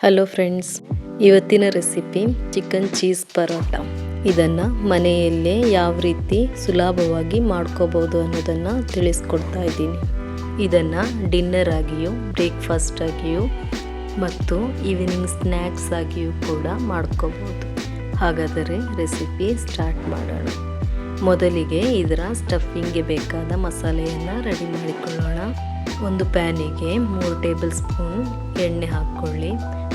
Hello friends, ಇವತ್ತಿನ recipe chicken cheese parotta. ಇದನ್ನು ಮನೆಯಲ್ಲೇ ಯಾವ ರೀತಿ ಸುಲಭವಾಗಿ ಮಾಡ್ಕೋಬೋದು ಅನ್ನೋದನ್ನು ತಿಳಿಸ್ಕೊಡ್ತಾ ಇದ್ದೀನಿ. ಇದನ್ನು ಡಿನ್ನರ್ ಆಗಿಯೂ ಬ್ರೇಕ್ಫಾಸ್ಟ್ ಆಗಿಯೂ ಮತ್ತು ಈವ್ನಿಂಗ್ ಸ್ನ್ಯಾಕ್ಸ್ ಆಗಿಯೂ ಕೂಡ ಮಾಡ್ಕೋಬೋದು. ಹಾಗಾದರೆ ರೆಸಿಪಿ ಸ್ಟಾರ್ಟ್ ಮಾಡೋಣ. ಮೊದಲಿಗೆ ಇದರ ಸ್ಟಫಿಂಗ್ಗೆ ಬೇಕಾದ ಮಸಾಲೆಯನ್ನು ರೆಡಿ ಮಾಡಿಕೊಳ್ಳೋಣ. ಒಂದು ಪ್ಯಾನಿಗೆ ಮೂರು ಟೇಬಲ್ ಸ್ಪೂನ್ ಎಣ್ಣೆ ಹಾಕ್ಕೊಳ್ಳಿ.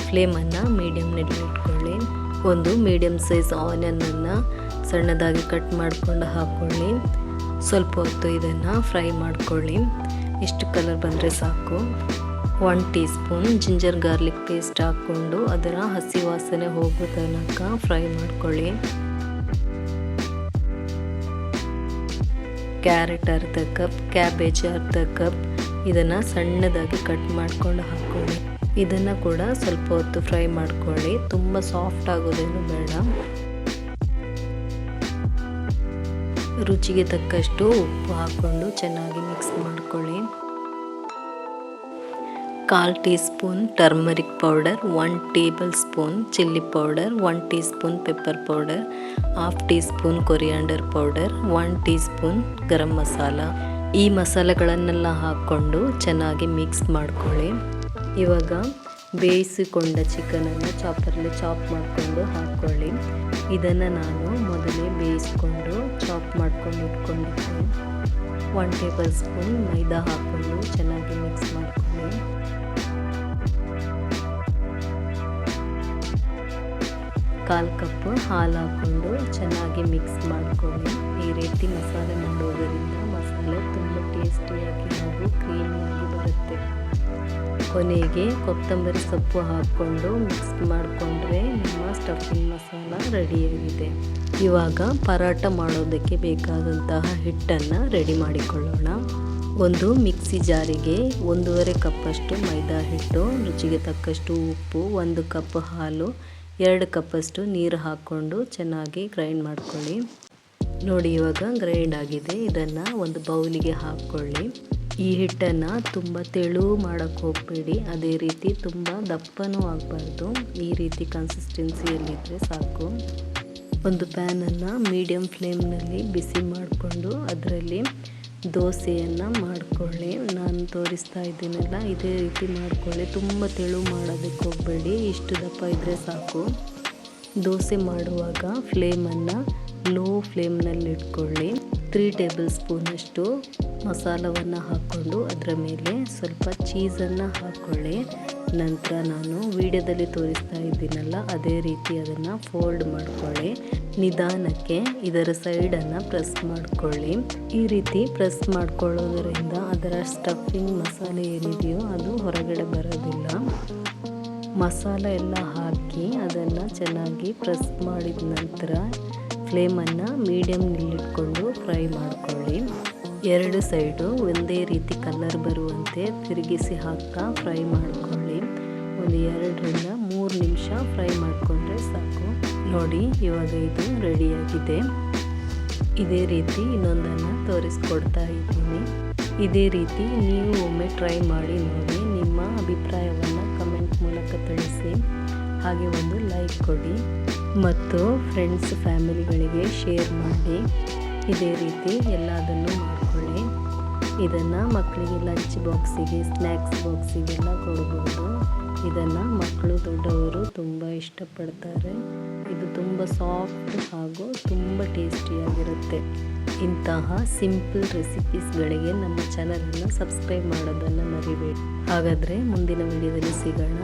ಫ್ಲೇಮನ್ನು ಮೀಡಿಯಮ್ನಲ್ಲಿ ಇಟ್ಕೊಳ್ಳಿ. ಒಂದು ಮೀಡಿಯಮ್ ಸೈಜ್ ಆನಿಯನನ್ನು ಸಣ್ಣದಾಗಿ ಕಟ್ ಮಾಡಿಕೊಂಡು ಹಾಕ್ಕೊಳ್ಳಿ. ಸ್ವಲ್ಪ ಹೊತ್ತು ಇದನ್ನು ಫ್ರೈ ಮಾಡ್ಕೊಳ್ಳಿ. ಇಷ್ಟು ಕಲರ್ ಬಂದರೆ ಸಾಕು. One teaspoon ginger garlic paste ಹಾಕ್ಕೊಂಡು ಅದರ ಹಸಿ ವಾಸನೆ ಹೋಗೋ ತನಕ ಫ್ರೈ ಮಾಡ್ಕೊಳ್ಳಿ. ಕ್ಯಾರೆಟ್ ಅರ್ಧ ಕಪ್, ಕ್ಯಾಬೇಜ್ ಅರ್ಧ ಕಪ್ ಇದನ್ನು ಸಣ್ಣದಾಗಿ ಕಟ್ ಮಾಡಿಕೊಂಡು ಹಾಕ್ಕೊಳ್ಳಿ ಇದನ್ನು ಕೂಡ ಸ್ವಲ್ಪ ಹೊತ್ತು ಫ್ರೈ ಮಾಡ್ಕೊಳ್ಳಿ. ತುಂಬ ಸಾಫ್ಟ್ ಆಗೋದೇನು ಬೇಡ. ರುಚಿಗೆ ತಕ್ಕಷ್ಟು ಉಪ್ಪು ಹಾಕ್ಕೊಂಡು ಚೆನ್ನಾಗಿ ಮಿಕ್ಸ್ ಮಾಡ್ಕೊಳ್ಳಿ. ಕಾಲು teaspoon turmeric powder, one tablespoon chilli powder, one teaspoon pepper powder, half teaspoon coriander powder, one teaspoon garam masala. ಈ ಮಸಾಲೆಗಳನ್ನೆಲ್ಲ ಹಾಕ್ಕೊಂಡು ಚೆನ್ನಾಗಿ ಮಿಕ್ಸ್ ಮಾಡ್ಕೊಳ್ಳಿ. ಇವಾಗ ಬೇಯಿಸಿಕೊಂಡ ಚಿಕನನ್ನು ಚಾಪರಲ್ಲಿ ಚಾಪ್ ಮಾಡಿಕೊಂಡು ಹಾಕ್ಕೊಳ್ಳಿ. ಇದನ್ನು ನಾನು ಮೊದಲೇ ಬೇಯಿಸ್ಕೊಂಡು ಚಾಪ್ ಮಾಡ್ಕೊಂಡು ಇಟ್ಕೊಂಡಿದ್ದೆ ಒನ್ ಟೇಬಲ್ ಸ್ಪೂನ್ ಮೈದಾ ಹಾಕ್ಕೊಂಡು ಚೆನ್ನಾಗಿ ಮಿಕ್ಸ್ ಮಾಡ್ಕೊಳ್ಳಿ. ಕಾಲು ಕಪ್ ಹಾಲು ಹಾಕ್ಕೊಂಡು ಚೆನ್ನಾಗಿ ಮಿಕ್ಸ್ ಮಾಡ್ಕೊಳ್ಳಿ. ಈ ರೀತಿ ಮಸಾಲೆ ಮಾಡೋದರಿಂದ ಹಾಗೂ ಕ್ರೀಮಿಯಾಗಿ ಬರುತ್ತೆ. ಕೊನೆಗೆ ಕೊತ್ತಂಬರಿ ಸೊಪ್ಪು ಹಾಕ್ಕೊಂಡು ಮಿಕ್ಸ್ ಮಾಡಿಕೊಂಡ್ರೆ ನಮ್ಮ ಸ್ಟಫಿಂಗ್ ಮಸಾಲ ರೆಡಿಯಾಗಿದೆ ಇವಾಗ ಪರಾಟ ಮಾಡೋದಕ್ಕೆ ಬೇಕಾದಂತಹ ಹಿಟ್ಟನ್ನು ರೆಡಿ ಮಾಡಿಕೊಳ್ಳೋಣ. ಒಂದು ಮಿಕ್ಸಿ ಜಾರಿಗೆ ಒಂದೂವರೆ ಕಪ್ಪಷ್ಟು ಮೈದಾ ಹಿಟ್ಟು, ರುಚಿಗೆ ತಕ್ಕಷ್ಟು ಉಪ್ಪು, ಒಂದು ಕಪ್ ಹಾಲು, ಎರಡು ಕಪ್ಪಷ್ಟು ನೀರು ಹಾಕ್ಕೊಂಡು ಚೆನ್ನಾಗಿ ಗ್ರೈಂಡ್ ಮಾಡ್ಕೊಳ್ಳಿ. ನೋಡಿ ಇವಾಗ ಗ್ರೈಂಡ್ ಆಗಿದೆ. ಇದನ್ನು ಒಂದು ಬೌಲಿಗೆ ಹಾಕ್ಕೊಳ್ಳಿ. ಈ ಹಿಟ್ಟನ್ನು ತುಂಬ ತೆಳು ಮಾಡೋಕ್ಕೆ ಹೋಗಬೇಡಿ. ಅದೇ ರೀತಿ ತುಂಬ ದಪ್ಪನೂ ಆಗಬಾರ್ದು. ಈ ರೀತಿ ಕನ್ಸಿಸ್ಟೆನ್ಸಿಯಲ್ಲಿದ್ದರೆ ಸಾಕು. ಒಂದು ಪ್ಯಾನನ್ನು ಮೀಡಿಯಮ್ ಫ್ಲೇಮ್ನಲ್ಲಿ ಬಿಸಿ ಮಾಡಿಕೊಂಡು ಅದರಲ್ಲಿ ದೋಸೆಯನ್ನು ಮಾಡಿಕೊಳ್ಳಿ. ನಾನು ತೋರಿಸ್ತಾ ಇದ್ದೀನಲ್ಲ, ಇದೇ ರೀತಿ ಮಾಡಿಕೊಳ್ಳಿ. ತುಂಬ ತೆಳು ಮಾಡೋದಕ್ಕೆ ಹೋಗಬೇಡಿ. ಇಷ್ಟು ದಪ್ಪ ಇದ್ದರೆ ಸಾಕು. ದೋಸೆ ಮಾಡುವಾಗ ಫ್ಲೇಮನ್ನು ಲೋ ಫ್ಲೇಮ್ನಲ್ಲಿ ಇಟ್ಕೊಳ್ಳಿ ತ್ರೀ ಟೇಬಲ್ ಸ್ಪೂನಷ್ಟು ಮಸಾಲವನ್ನು ಹಾಕ್ಕೊಂಡು ಅದರ ಮೇಲೆ ಸ್ವಲ್ಪ ಚೀಸನ್ನು ಹಾಕ್ಕೊಳ್ಳಿ ನಂತರ ನಾನು ವಿಡಿಯೋದಲ್ಲಿ ತೋರಿಸ್ತಾ ಇದ್ದೀನಲ್ಲ, ಅದೇ ರೀತಿ ಅದನ್ನು ಫೋಲ್ಡ್ ಮಾಡಿಕೊಳ್ಳಿ. ನಿಧಾನಕ್ಕೆ ಇದರ ಸೈಡನ್ನು ಪ್ರೆಸ್ ಮಾಡಿಕೊಳ್ಳಿ. ಈ ರೀತಿ ಪ್ರೆಸ್ ಮಾಡ್ಕೊಳ್ಳೋದರಿಂದ ಅದರ ಸ್ಟಫಿಂಗ್ ಮಸಾಲೆ ಏನಿದೆಯೋ ಅದು ಹೊರಗಡೆ ಬರೋದಿಲ್ಲ. ಮಸಾಲೆ ಎಲ್ಲ ಹಾಕಿ ಅದನ್ನು ಚೆನ್ನಾಗಿ ಪ್ರೆಸ್ ಮಾಡಿದ ನಂತರ ಫ್ಲೇಮನ್ನು ಮೀಡಿಯಮ್ನಲ್ಲಿಟ್ಕೊಂಡು ಫ್ರೈ ಮಾಡಿಕೊಳ್ಳಿ. ಎರಡು ಸೈಡು ಒಂದೇ ರೀತಿ ಕಲ್ಲರ್ ಬರುವಂತೆ ತಿರುಗಿಸಿ ಹಾಕ್ತಾ ಫ್ರೈ ಮಾಡಿಕೊಳ್ಳಿ. ಒಂದು ಎರಡರಿಂದ ಮೂರು ನಿಮಿಷ ಫ್ರೈ ಮಾಡಿಕೊಂಡ್ರೆ ಸಾಕು. ನೋಡಿ, ಇವಾಗ ಇದು ರೆಡಿಯಾಗಿದೆ. ಇದೇ ರೀತಿ ಇನ್ನೊಂದನ್ನು ತೋರಿಸ್ಕೊಡ್ತಾ ಇದ್ದೀನಿ. ಇದೇ ರೀತಿ ನೀವು ಒಮ್ಮೆ ಟ್ರೈ ಮಾಡಿ ನೋಡಿ ನಿಮ್ಮ ಅಭಿಪ್ರಾಯವನ್ನು ಕಮೆಂಟ್ ಮೂಲಕ ತಿಳಿಸಿ. ಹಾಗೆ ಒಂದು ಲೈಕ್ ಕೊಡಿ ಮತ್ತು ಫ್ರೆಂಡ್ಸ್ ಫ್ಯಾಮಿಲಿಗಳಿಗೆ ಶೇರ್ ಮಾಡಿ. ಇದೇ ರೀತಿ ಎಲ್ಲದನ್ನು ಮಾಡಿಕೊಳ್ಳಿ. ಇದನ್ನು ಮಕ್ಕಳಿಗೆ ಲಂಚ್ ಬಾಕ್ಸಿಗೆ ಸ್ನ್ಯಾಕ್ಸ್ ಬಾಕ್ಸಿಗೆಲ್ಲ ಕೊಡ್ಬೋದು. ಇದನ್ನು ಮಕ್ಕಳು ದೊಡ್ಡವರು ತುಂಬ ಇಷ್ಟಪಡ್ತಾರೆ. ಇದು ತುಂಬ ಸಾಫ್ಟ್ ಹಾಗೂ ತುಂಬ ಟೇಸ್ಟಿಯಾಗಿರುತ್ತೆ ಇಂತಹ ಸಿಂಪಲ್ ರೆಸಿಪೀಸ್ಗಳಿಗೆ ನಮ್ಮ ಚಾನಲನ್ನು ಸಬ್ಸ್ಕ್ರೈಬ್ ಮಾಡೋದನ್ನು ಮರಿಬೇಡಿ. ಹಾಗಾದರೆ ಮುಂದಿನ ವಿಡಿಯೋದಲ್ಲಿ ಸಿಗೋಣ.